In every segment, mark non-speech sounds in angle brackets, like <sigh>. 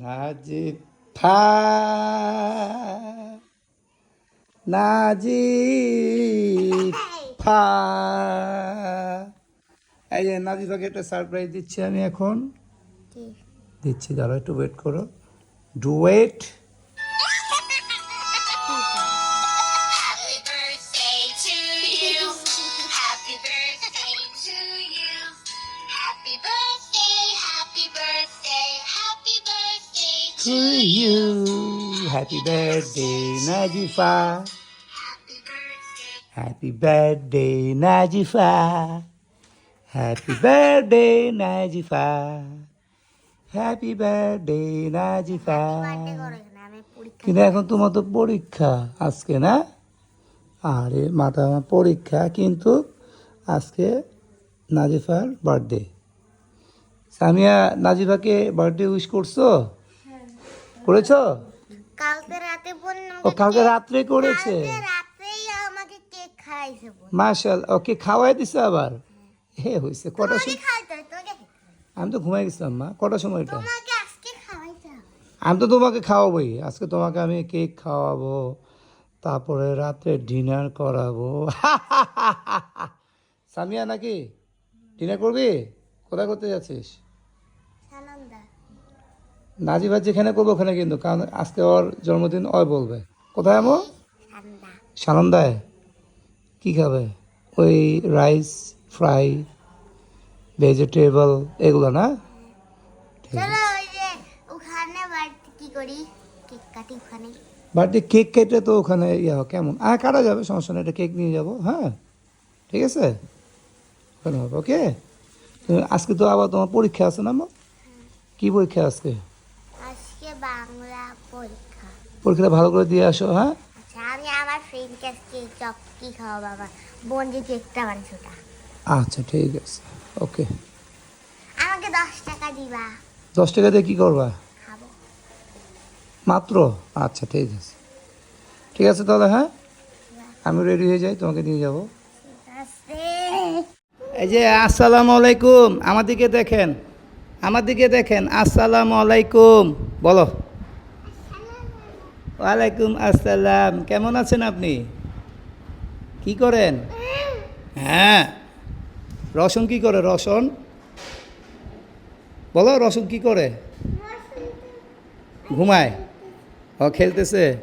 নাজিফা নাজিফা এই যে নাজিফাকে একটা সারপ্রাইজ দিচ্ছি আমি এখন। দিচ্ছি দাঁড়া একটু ওয়েট করো। ডু birthday to you happy birthday Nazifa Happy birthday. Nazifa happy birthday Nazifa happy birthday Nazifa কিন্তু এখন তোমার তো পরীক্ষা আজকে না? আরে মাথা আমার পরীক্ষা কিন্তু আজকে নাজিফার বার্থডে। সামিয়া নাজিফাকে বার্থডে উইশ করছ? করেছ? কালকে রাতে ও কালকে রাত্রে করেছে? মার্শাল ওকে খাওয়াই দিছে আবার? হে হয়েছে কটা সময়? আমি তো ঘুমাই গেছিলাম মা কটা সময়টা? আমি তো তোমাকে খাওয়াবোই আজকে তোমাকে আমি কেক খাওয়াবো তারপরে রাত্রে ডিনার করাবো। <laughs> সামিয়া নাকি? ডিনার করবি? কোথায় করতে যাচ্ছিস? নাজিবা যেখানে করব ওখানে কিন্তু কারণ আজকে ওর জন্মদিন ওই বলবে। কোথায় আমো? সানন্দায়। কি খাবে? ওই রাইস ফ্রাই ভেজিটেবল এগুলো না? বাড়িতে কেক বার্থডে কেক কেটে তো ওখানে ইয়ে হয়, কেমন? হ্যাঁ কাটা যাবে সমস্যা নেই একটা কেক নিয়ে যাব হ্যাঁ? ঠিক আছে? ওখানে হবে ওকে? আজকে তো আবার তোমার পরীক্ষা আছে না মা কি পরীক্ষা আজকে? পরীক্ষা। পরীক্ষাটা ভালো করে দিয়ে আসো হ্যাঁ? আচ্ছা আমি আমার ফ্রেন্ডকে আজকে চক খাওয়া বাবা বোন যে কেকটা বানিয়েছে আচ্ছা ঠিক আছে। ওকে আমাকে দশ টাকা দিবা। দশ টাকা দিয়ে কী করবা? খাব। মাত্র? আচ্ছা ঠিক আছে। ঠিক আছে তাহলে হ্যাঁ? আমি রেডি হয়ে যাই তোমাকে নিয়ে যাব। এই যে আসসালামু আলাইকুম। আমার দিকে দেখেন। আমার দিকে দেখেন। আসসালামু আলাইকুম। বলো। ওয়ালাইকুম আসসালাম। কেমন আছেন আপনি? কি করেন? হ্যাঁ। রসন কি করে? রসন? বলো, রসন কি করে? ঘুমায়। ও, খেলতেছে।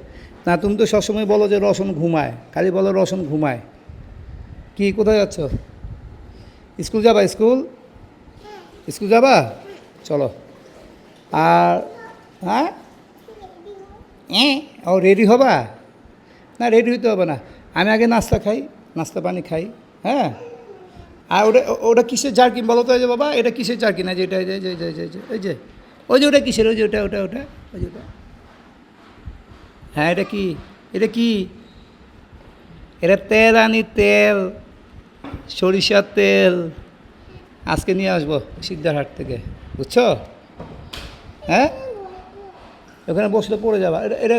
না, তুমি তো সবসময় বলো যে রসন ঘুমায়। খালি বলো রসন ঘুমায়। কি, কোথায় যাচ্ছ? স্কুল যাবা, স্কুল? স্কুল যাবা? চলো। আর হ্যাঁ? ও রেডি হবা? না রেডি হইতে হবে না। আমি আগে নাস্তা খাই, নাস্তা পানি খাই হ্যাঁ? আর ওটা ওটা কিসের জার্কিন বলো তো যে বাবা? এটা কিসের জার্কিন? যে, এটা যে যে, এই যে ওই যে ওটা কিসের? ওই যে ওটা ওটা ওটা, ওই যে ওটা। হ্যাঁ এটা কি? এটা কি? এটা তেল, আনি তেল, সরিষার তেল। আজকে নিয়ে আসব সিদ্ধারহাট থেকে। বুঝছ? হ্যাঁ? ওখানে বসলে পড়ে যাবা। এটা এটা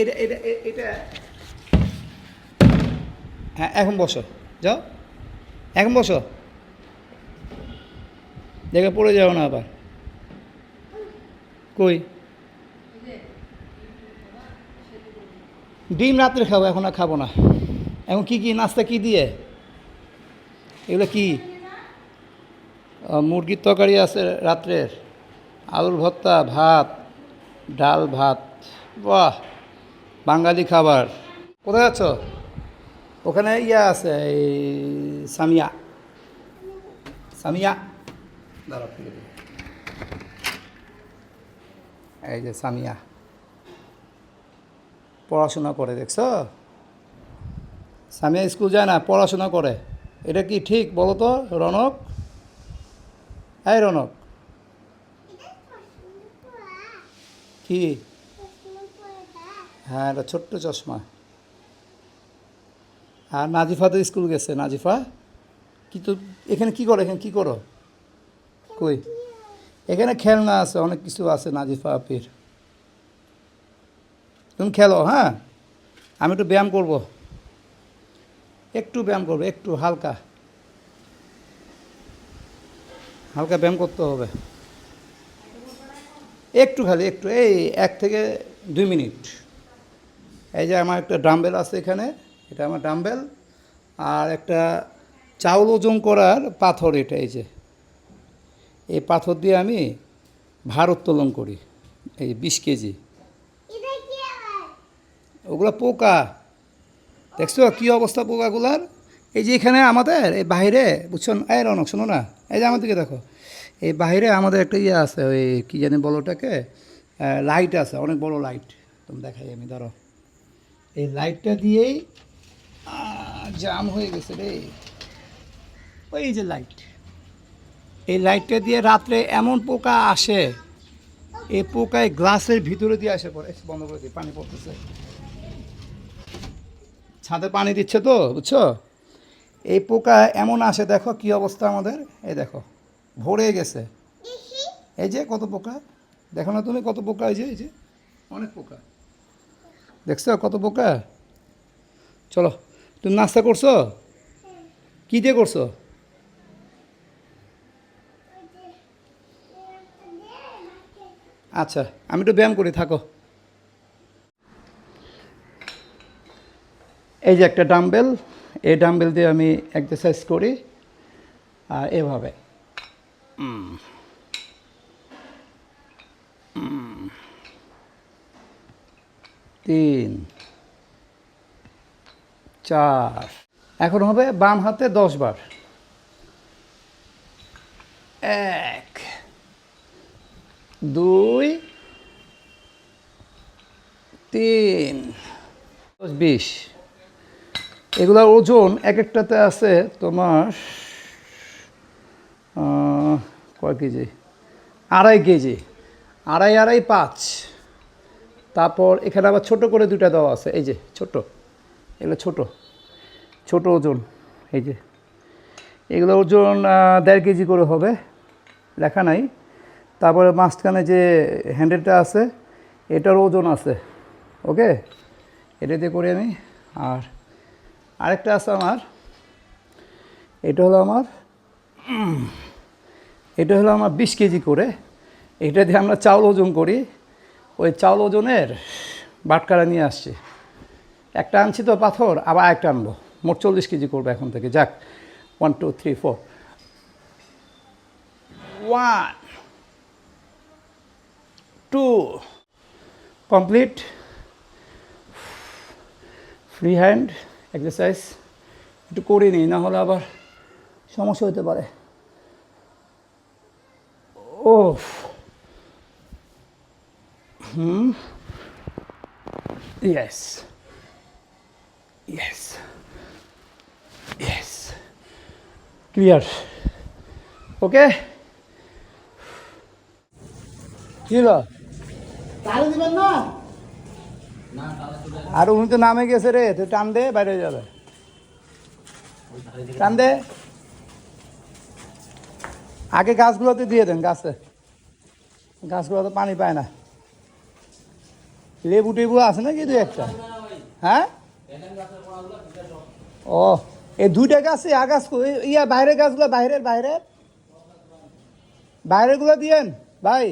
এটা এটা এটা হ্যাঁ এখন বসো। যাও। এখন বসো। দেখে পড়ে যাও না আবার। কই? ডিম রাত্রে খাব, এখন আর খাব না। এখন কি কি নাস্তা কি দিয়ে? এগুলো কি? মুরগির তরকারি আছে রাত্রের। আলুর ভর্তা, ভাত। ডাল, ভাত, বাহ, বাঙালি খাবার। কোথায় আছো ওখানে ইয়া আছে, এই সামিয়া। সামিয়া। দিই। এই যে সামিয়া। পড়াশোনা করে, দেখছ? সামিয়া স্কুল যায় না, পড়াশোনা করে। এটা কি ঠিক বলো তো, রনক? এই রনক। কি? হ্যাঁ এটা ছোট্ট চশমা। আর নাজিফা তো স্কুল গেছে, নাজিফা? কি তো, এখানে কি করো, এখানে কি করো? কই? এখানে খেলনা আছে, অনেক কিছু আছে নাজিফা আপির। তুমি খেলো হ্যাঁ? আমি একটু ব্যায়াম করব। একটু ব্যায়াম করব, একটু হালকা। হালকা ব্যায়াম করতে হবে। একটু খালি একটু এই এক থেকে দুই মিনিট। এই যে আমার একটা ডাম্বেল আছে এখানে এটা আমার ডাম্বেল আর একটা চাউল ওজন করার পাথর এটা এই যে। এই পাথর দিয়ে আমি ভার উত্তোলন করি এই বিশ কেজি। ওগুলো পোকা। দেখছ কী অবস্থা পোকাগুলার? এই যে এখানে আমাদের এই বাইরে বুঝছ এই রনক শোনো না। এই যে আমাদেরকে দেখো। এই বাইরে আমাদের একটা ইয়ে আছে, ওই কী জানি বলো ওটাকে লাইট আছে, অনেক বড় লাইট তুমি দেখাই আমি, ধরো। এই লাইটটা দিয়েই জাম হয়ে গেছে রে। ওই যে লাইট এই লাইটটা দিয়ে রাত্রে এমন পোকা আসে, এই পোকায় গ্লাসের ভিতরে দিয়ে আসে পরে বন্ধ করে দিই, পানি পড়তেছে। ছাদে পানি দিচ্ছে তো, বুঝছ? এই পোকা এমন আসে, দেখো কি অবস্থা আমাদের? এই দেখো। ভরে গেছে। এই যে কত পোকা? দেখো না তুমি কত পোকা এই যে এই যে অনেক পোকা। দেখছ কত পোকা? চলো তুমি নাস্তা করছ? কী দিয়ে করছ? আচ্ছা আমি একটু ব্যায়াম করি থাকো। এই যে একটা ডাম্বেল এই ডাম্বেল দিয়ে আমি এক্সারসাইজ করি আর এভাবে। তিন, চার। এখন হবে বাম হাতে দশ বার। এক, দুই, তিন বিশ। এগুলার ওজন এক একটাতে আছে তোমার কয় কেজি? আড়াই কেজি। আড়াই আড়াই, পাঁচ। তারপর এখানে আবার ছোট করে দুটা দেওয়া আছে। এই যে, ছোট। এগুলো ছোট। ছোট ওজন। এই যে। এগুলো ওজন দেড় কেজি করে হবে। লেখা নাই। তারপরে মাঝখানে যে হ্যান্ডেলটা আছে, এটার ওজন আছে। ওকে? এটা দিয়ে করি আমি। আর আরেকটা আছে আমার। এটা হলো আমার এটা হলো আমার বিশ কেজি করে। এটা দিয়ে আমরা চাউল ওজন করি। ওই চাউল ওজনের বাটকারা নিয়ে আসছি। একটা আনছি তো পাথর, আবার একটা আনব। মোট চল্লিশ কেজি করব এখন থেকে। যাক one two three four one two complete free hand exercise একটু করে নিই, না হলে আবার সমস্যা হতে পারে। ও হুম yes yes yes clear okay কি হলো তাহলে দিবেন না? আর উনি তো নামে গেছে রে তুই টান দে বাইরে যাবে। টান দে। আগে গাছগুলোতে দিয়ে দেন গাছে। গাছগুলো তো পানি পায় না। লেবু টেবু আছে নাকি দু একটা? হ্যাঁ? ও এই দুইটা গাছে আগাছ ইয়া বাইরের গাছগুলো বাইরের বাইরের? বাইরেরগুলো দিয়েন, ভাই।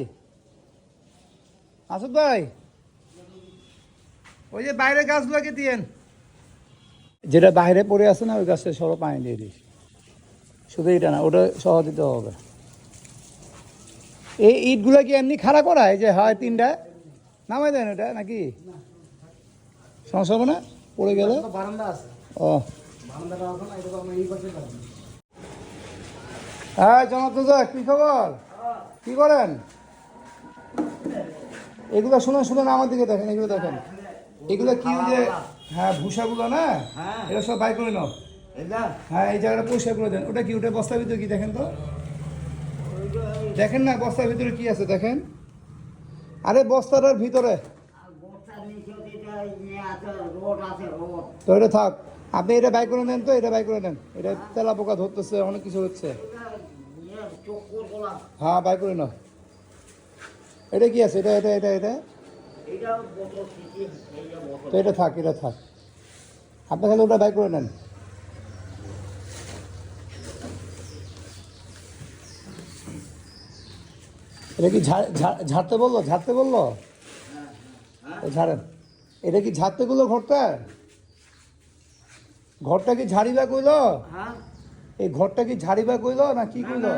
আসুক ভাই। ওই যে বাইরের গাছগুলোকে দিয়েন। যেটা বাইরে পড়ে আছে না, ওই গাছে সরো পানি দিয়ে দিস। শুধু এটা না ওটা সহ দিতে হবে। এই ইটগুলো কি এমনি খাড়া করা? এই যে হয় তিনটা। নামাই দেন ওটা নাকি? সমস্যা হবে না? পড়ে গেলে। ও। হ্যাঁ জনাব কি খবর? কি করেন? এগুলো শুনুন শুনুন আমার দিকে দেখেন এগুলো দেখেন। এগুলো কি যে হ্যাঁ ভূষাগুলো না? হ্যাঁ। এটা সব বাই করে নাও। হ্যাঁ এই জায়গাটা পরিষ্কার করে দেন। ওটা কি, ওটা বস্তার ভিতরে কি দেখেন তো? দেখেন না, বস্তার ভিতরে কি আছে, দেখেন। আরে, বস্তাটার ভিতরে। তো এটা থাক, আপনি এটা বাই করে নেন তো, এটা বাই করে নেন। এটা তেলা পোকা ধরতেছে, অনেক কিছু হচ্ছে। হ্যাঁ বাই করে নাও। এটা কি আছে? এটা এটা এটা এটা? তো এটা থাক এটা থাক। আপনি খালি ওটা বাই করে নেন। এটা কি ঝাড়তে বলল? ঝাড়তে বলল? ঝাড়েন এটা কি ঝাড়তে বলল ঘরটা? ঘরটা কি ঝাড়িবা কইল? হ্যাঁ। এই ঘরটা কি ঝাড়িবা কইল না কি কইলো?